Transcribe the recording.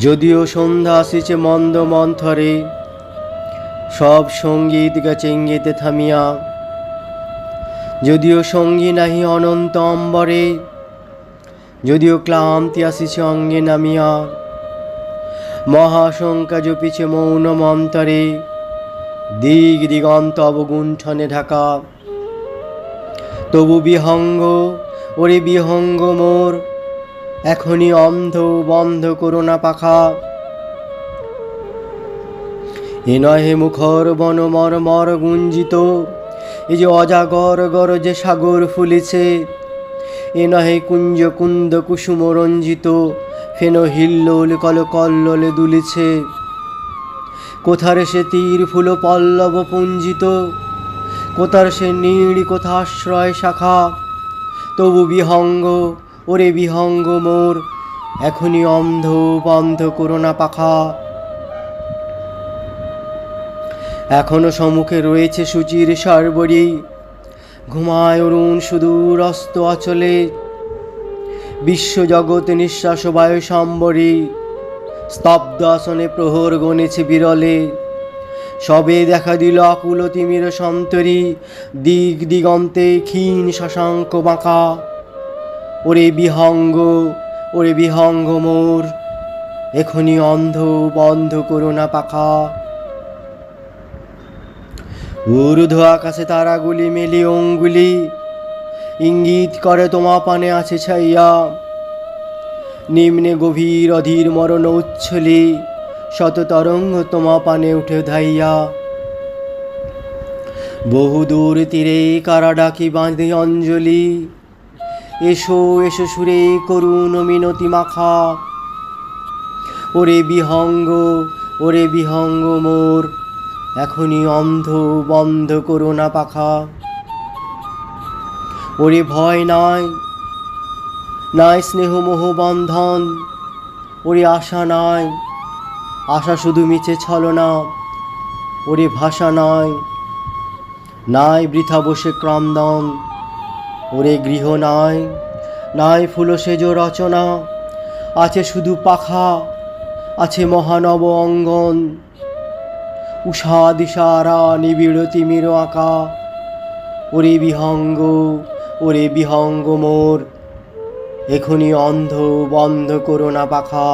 যদিও সন্ধ্যা আসিছে মন্দ মন্থরে, সব সংগীত গেছে ইঙ্গিতে থামিয়া, যদিও সঙ্গী নাহি অনন্ত অম্বরে, যদিও ক্লান্তি আসিছে অঙ্গে নামিয়া, মহাশঙ্কা জপিছে মৌন মন্তরে, দিগ দিগন্ত অবগুণ্ঠনে ঢাকা। তবু বিহঙ্গ, ওরে বিহঙ্গ মোর এখনই অন্ধ বন্ধ করোনা পাখা। এ নহে মুখর বন মর মর গুঞ্জিত, এ যে অজাগর গর যে সাগর ফুলেছে, এ নহে কুঞ্জ কুন্দ কুসুম রঞ্জিত, ফেন হিল্লোল কল কল্লোলে দুলিছে। কোথার সে তীর ফুল পল্লব পুঞ্জিত, কোথার সে নীড় কোথা আশ্রয় শাখা, তবু বিহঙ্গ ওরে বিহঙ্গ মোর, এখনই অন্ধ বন্ধ করোনা পাখা। এখনও সম্মুখে রয়েছে সুচির সারবরি। ঘুমায় অরুণ সুদূর অস্ত অচলে। বিশ্বজগৎ নিঃশ্বাস বায়ু সম্বরী। স্তব্ধ আসনে প্রহর গণেছে বিরলে। সবে দেখা দিল আকুল তিমির সন্তরী। দিগ দিগন্তে ক্ষীণ শশাঙ্ক বাঁকা। ওরে বিহঙ্গ ওরে বিহঙ্গ মোর। এখনই অন্ধ, বন্ধ করোনা পাখা। ঊর্ধ্ব আকাশে তারাগুলি মেলি অঙ্গুলি। ইঙ্গিত করে তোমা পানে আছে ছাইয়া। নিম্নে গভীর অধীর মরণ উচ্ছলি, শত তরঙ্গ তোমা পানে উঠে ধাইয়া। বহু দূর তীরে কারা ডাকি বাঁধে অঞ্জলি। এসো এসো সুরে করুণ মিনতি মাখা। ওরে বিহঙ্গ ওরে বিহঙ্গ মোর, এখনই অন্ধ বন্ধ করোনা পাখা। ওরে ভয় নাই নাই স্নেহ মোহ বন্ধন, ওরে আশা নাই, আশা শুধু মিছে ছলনা, ওরে ভাষা নয় নাই বৃথা বসে ক্রন্দন। ওরে গৃহ নাই নাই ফুলসেজ রচনা, আছে শুধু পাখা, আছে মহানব অঙ্গন। উষা, দিশারা, নিবিড়, তিমির আঁকা, ওরে বিহঙ্গ ওরে বিহঙ্গ মোর, এখনি অন্ধ, বন্ধ করোনা পাখা।